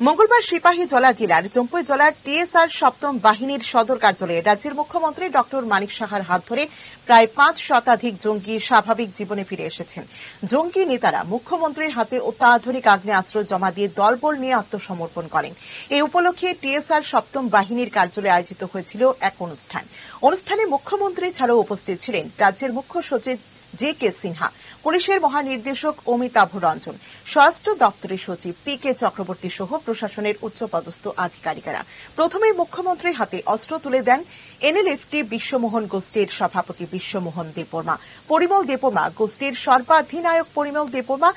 মঙ্গলবার সিপাহী জলা জেলার জম্পুই জেলার টিএসআর সপ্তম বাহিনীর সদর কার্যালয়ে রাজ্যের মুখ্যমন্ত্রী ডক্টর মানিক সাহার হাত ধরে প্রায় পাঁচ শতাধিক জঙ্গি স্বাভাবিক জীবনে ফিরে এসেছেন। জঙ্গি নেতারা মুখ্যমন্ত্রীর হাতে অত্যাধুনিক আগ্নেয়াস্ত্র জমা দিয়ে দলবল নিয়ে আত্মসমর্পণ করেন। এই উপলক্ষে টিএসআর সপ্তম বাহিনীর কার্যালয়ে আয়োজিত হয়েছিল এক অনুষ্ঠান। অনুষ্ঠানে মুখ্যমন্ত্রী ছাড়াও উপস্থিত ছিলেন রাজ্যের মুখ্য সচিব জে কে সিনহা, পুলিশের মহানির্দেশক অমিতাভ রঞ্জন, স্বরাষ্ট্র দপ্তরের সচিব পি কে চক্রবর্তী সহ প্রশাসনের উচ্চপদস্থ আধিকারিকেরা। প্রথমেই মুখ্যমন্ত্রীর হাতে অস্ত্র তুলে দেন। এনএলএফটি বিশ্বমোহন গোষ্ঠীর সভাপতি বিশ্বমোহন দেববর্মা, পরিমল দেববর্মা গোষ্ঠীর সর্বাধিনায়ক পরিমল দেববর্মা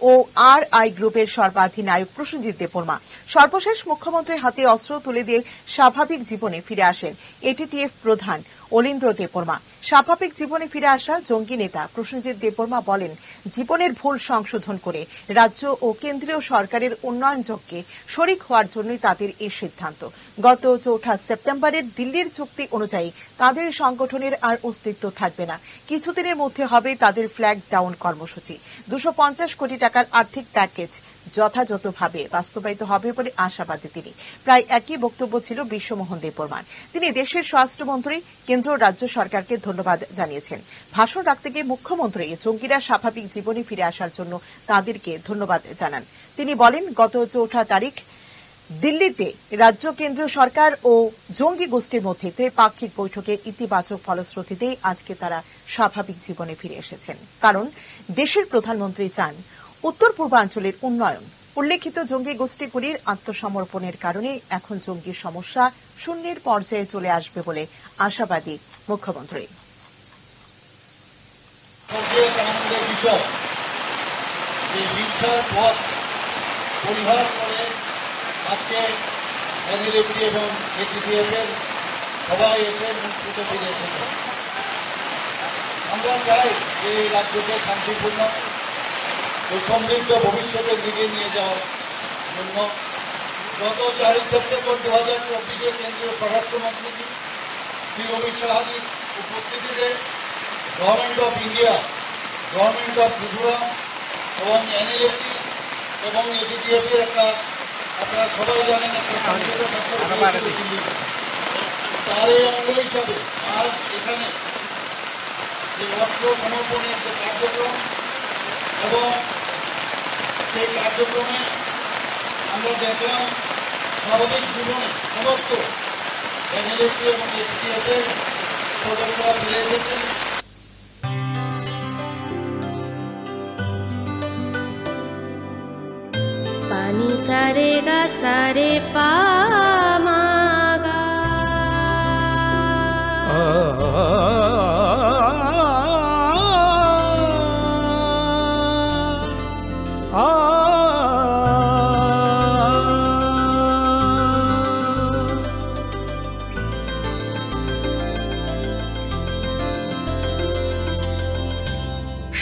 ও আর আই গ্রুপের সর্বাধিনায়ক প্রসেনজিৎ দেববর্মা। সর্বশেষ মুখ্যমন্ত্রীর হাতে অস্ত্র তুলে দিয়ে স্বাভাবিক জীবনে ফিরে আসেন এটিটিএফ প্রধান অলিন্দ্র দেববর্মা। স্বাভাবিক জীবনে ফিরে আসা জঙ্গি নেতা প্রসেনজিৎ দেববর্মা বলেন, জীবনের ভুল সংশোধন করে রাজ্য ও কেন্দ্রীয় সরকারের উন্নয়ন যজ্ঞে শরিক হওয়ার জন্যই তাদের এই সিদ্ধান্ত। গত চৌঠা সেপ্টেম্বরের দিল্লির চুক্তি অনুযায়ী তাদের সংগঠনের আর অস্তিত্ব থাকবে না। কিছুদিনের মধ্যে হবে তাদের ফ্ল্যাগ ডাউন কর্মসূচি। দুশো কোটি টাকার আর্থিক প্যাকেজ যথাযথভাবে বাস্তবায়িত হবে বলে আশাবাদী তিনি। প্রায় একই বক্তব্য ছিল বিশ্বমোহন দেববর্মার। তিনি দেশের স্বরাষ্ট্রমন্ত্রী কেন্দ্র রাজ্য সরকারকে ধন্যবাদ জানিয়েছেন। ভাষণ রাখতে গিয়ে মুখ্যমন্ত্রী জঙ্গিরা স্বাভাবিক জীবনে ফিরে আসার জন্য তাদেরকে ধন্যবাদ জানান। তিনি বলেন, গত চৌঠা তারিখ দিল্লিতে রাজ্য কেন্দ্রীয় সরকার ও জঙ্গি গোষ্ঠীর মধ্যে ত্রিপাক্ষিক বৈঠকে ইতিবাচক ফলশ্রুতিতেই আজকে তারা স্বাভাবিক জীবনে ফিরে এসেছেন। কারণ দেশের প্রধানমন্ত্রী চান উত্তর পূর্বাঞ্চলের উন্নয়ন। উল্লেখিত জঙ্গি গোষ্ঠীগুলির আত্মসমর্পণের কারণে এখন জঙ্গি সমস্যা শূন্যের পর্যায়ে চলে আসবে বলে আশাবাদী মুখ্যমন্ত্রী। আমরা চাই যে রাজ্যকে শান্তিপূর্ণ ও সমৃদ্ধ ভবিষ্যতের দিকে নিয়ে যাওয়ার জন্য গত চারই সেপ্টেম্বর দু হাজার চব্বিশে কেন্দ্রীয় স্বরাষ্ট্রমন্ত্রী শ্রী অমিত শাহাজির উপস্থিতিতে government of India government of Tripura এবং এনএলএফটি এবং এডিটিএফ এর একটা আপনারা সবাই জানেন। তার এই অঙ্গ হিসাবে আজ এখানে যে অস্ত্র সমর্পণের যে কার্যক্রম এবং সেই কার্যক্রমে আমরা দেখলাম স্বাভাবিক জীবনে সমস্ত এনএলএসি এবং এর সদস্যরা ফিরে এসেছেন। পানি সারে গা সারে পামাগা